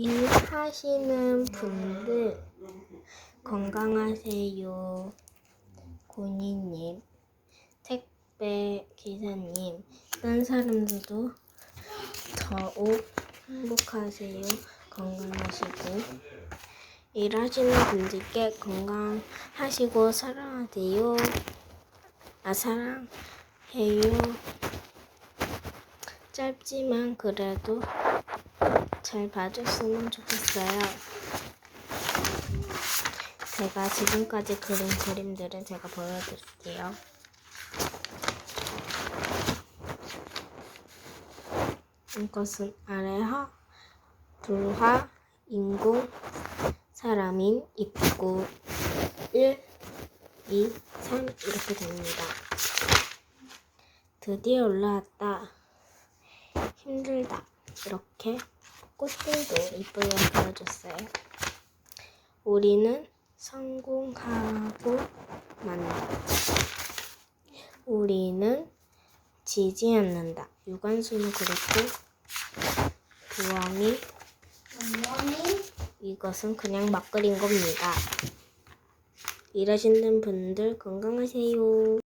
일하시는 분들 건강하세요. 고니님, 택배 기사님, 딴 사람들도 더욱 행복하세요. 건강하시고 일하시는 분들께 건강하시고 사랑하세요. 아 사랑해요. 짧지만 그래도 잘 봐줬으면 좋겠어요. 제가 지금까지 그린 그림들은 제가 보여드릴게요. 이것은 아래하, 둘하, 인공, 사람인, 입구, 1, 2, 3 이렇게 됩니다. 드디어 올라왔다. 힘들다. 이렇게 꽃들도 이쁘게 그려줬어요. 우리는 성공하고 만다. 우리는 지지 않는다. 유관순을 그렸고 부엉이 이것은 그냥 막 그린 겁니다. 일하시는 분들 건강하세요.